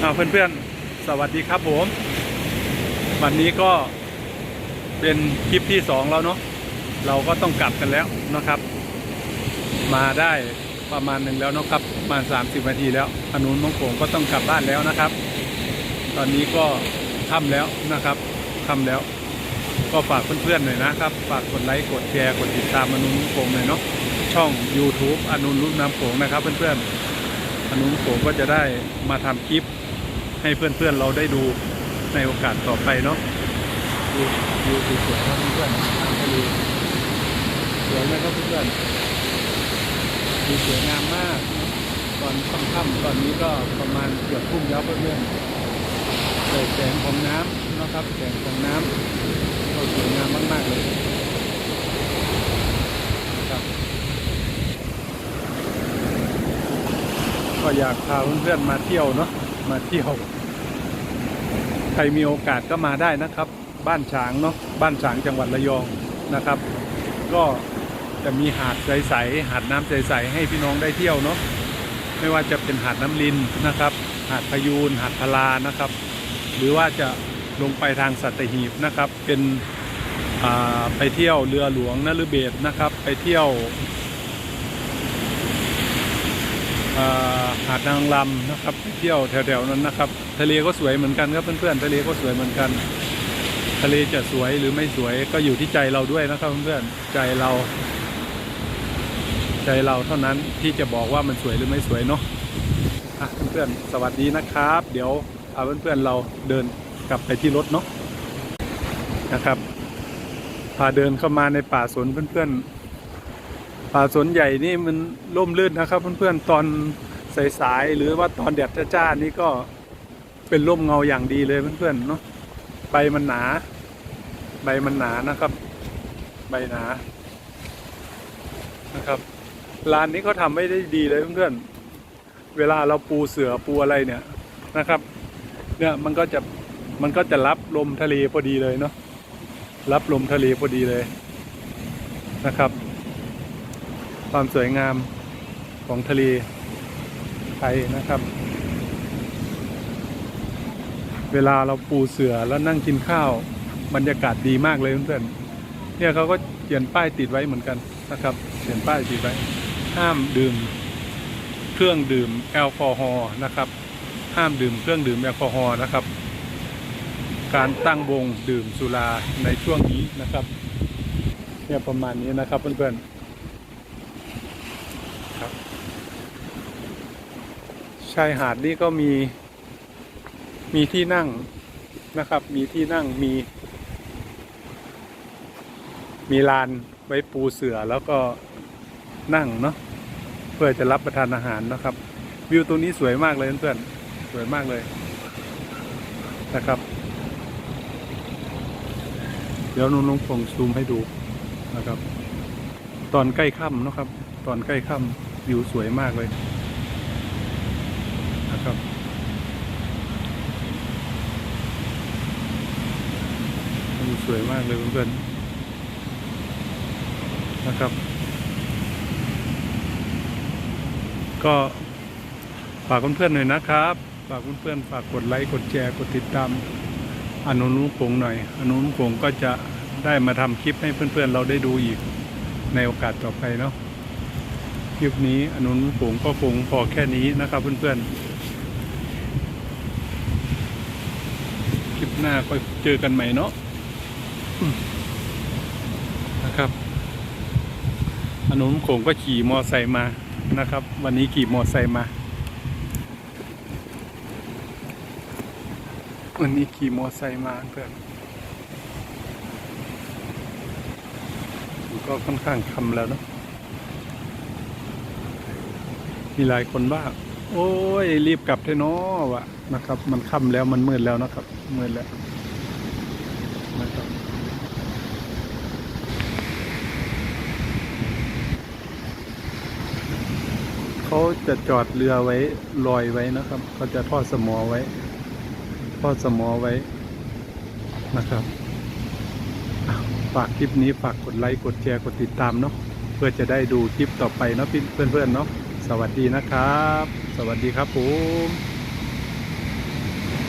เอาเพื่อนๆ สวัสดีครับผม วันนี้ก็เป็นคลิปที่สองแล้วเนาะเราก็ต้องกลับกันแล้วนะครับ มาได้ประมาณหนึ่งแล้วนะครับประมาณ30นาทีแล้วอนุนมงโขงก็ต้องกลับบ้านแล้วนะครับ ตอนนี้ก็ค่ำแล้วนะครับค่ำแล้ว ก็ฝากเพื่อนๆหน่อยนะครับ ฝากกดไลค์กดแชร์กดติดตามอนุนมงโขงหน่อยเนาะช่อง YouTube อนุนรุ่มน้ำโขงนะครับ เพื่อนๆอนุนโขงก็จะได้มาทำคลิป ให้เพื่อนๆเราได้ดูในโอกาสต่อไปเนาะดูดูสวยๆครับเพื่อนทางทะเลสวยไหมครับเพื่อนดูสวยงามมาก ตอนค่ำๆตอนนี้ก็ประมาณเกือบทุ่มแล้วเพื่อนๆเลยแสงของน้ำนะครับแสงของน้ำก็สวยงามมากๆเลยครับก็อยากพาเพื่อนๆมาเที่ยวเนาะมาเที่ยว ครมีโอกาสก็มาได้นะครับ บ้านฉางเนาะบ้านฉางจังหวัดระยองนะครับ ก็จะมีหาดใสๆหาดน้ำใสๆให้พี่น้องได้เที่ยวเนาะไม่ว่าจะเป็นหาดน้ำลินนะครับ หาดพยูนหาดพลานะครับ หรือว่าจะลงไปทางสัตหีบนะครับ เป็นอ่าไปเที่ยวเรือหลวงนฤเบศนะครับ ไปเที่ยว อ่า หาดนางลำนะครับเที่ยวแถวๆนั้นนะครับ ทะเลก็สวยเหมือนกันครับเพื่อนๆทะเลก็สวยเหมือนกัน ทะเลจะสวยหรือไม่สวยก็อยู่ที่ใจเราด้วยนะครับเพื่อนๆใจเรา ใจเราเท่านั้นที่จะบอกว่ามันสวยหรือไม่สวยเนาะอะเพื่อนๆสวัสดีนะครับ เดี๋ยวเอาเพื่อนๆเราเดินกลับไปที่รถเนาะนะครับพาเดินเข้ามาในป่าสนเพื่อนๆ ป่าสนใหญ่นี่มันร่มรื่นนะครับ เพื่อนๆตอนสายๆหรือว่าตอนแดดจ้าๆนี่ก็เป็นร่มเงาอย่างดีเลยเพื่อนๆเนาะใบมันหนา ใบมันหนานะครับ ใบหนานะครับลานนี้เขาทำไม่ได้ดีเลยเพื่อนๆเวลาเราปูเสือปูอะไรเนี่ยนะครับ เนี่ยมันก็จะมันก็จะรับลมทะเลพอดีเลยเนาะรับลมทะเลพอดีเลยนะครับ ความสวยงามของทะเลไทยนะครับ เวลาเราปูเสือแล้วนั่งกินข้าวบรรยากาศดีมากเลยเพื่อนๆเนี่ยเขาก็เขียนป้ายติดไว้เหมือนกันนะครับเขียนป้ายติดไว้ ห้ามดื่มเครื่องดื่มแอลกอฮอล์นะครับ ห้ามดื่มเครื่องดื่มแอลกอฮอล์นะครับ การตั้งวงดื่มสุราในช่วงนี้นะครับเนี่ยประมาณนี้นะครับเพื่อนๆ ครับ ชายหาดนี่ก็มี มีที่นั่งนะครับ มีที่นั่งมี มีลานไว้ปูเสือแล้วก็นั่งเนาะเพื่อจะรับประทานอาหารนะครับ วิวตรงนี้สวยมากเลยเพื่อนๆสวยมากเลยนะครับ เดี๋ยวนุ่งๆคงซูมให้ดูนะครับ ตอนใกล้ค่ำนะครับ ตอนใกล้ค่ำวิวสวยมากเลย นะครับวิวสวยมากเลยเพื่อนๆนะครับ ก็ฝากเพื่อนๆหน่อยนะครับฝากเพื่อนๆฝากกดไลค์กดแชร์กดติดตามอนุนุพงหน่อย อนุนุพงก็จะได้มาทำคลิปให้เพื่อนๆเราได้ดูอีกในโอกาสต่อไปเนาะคลิปนี้อนุนผมก็คงพอแค่นี้นะครับเพื่อนๆ คลิป หน้าก็เจอกันใหม่เนาะนะครับอนุนผมก็ขี่มอไซค์มานะครับ วันนี้ขี่มอไซค์มา วันนี้ขี่มอไซค์มาเพื่อนก็ค่อนข้างคำแล้วเนอะมีหลายคนว่า โอ้ย รีบกลับเถอะเนาะวะนะครับ มันค่ำแล้วมันมืดแล้วนะครับ มืดแล้วนะครับเขาจะจอดเรือไว้ลอยไว้นะครับเขาจะทอดสมอไว้ ทอดสมอไว้นะครับฝากคลิปนี้ฝากกดไลค์กดแชร์กดติดตามเนาะเพื่อจะได้ดูคลิปต่อไปเนาะเพื่อนๆเนาะ สวัสดีนะครับ สวัสดีครับผม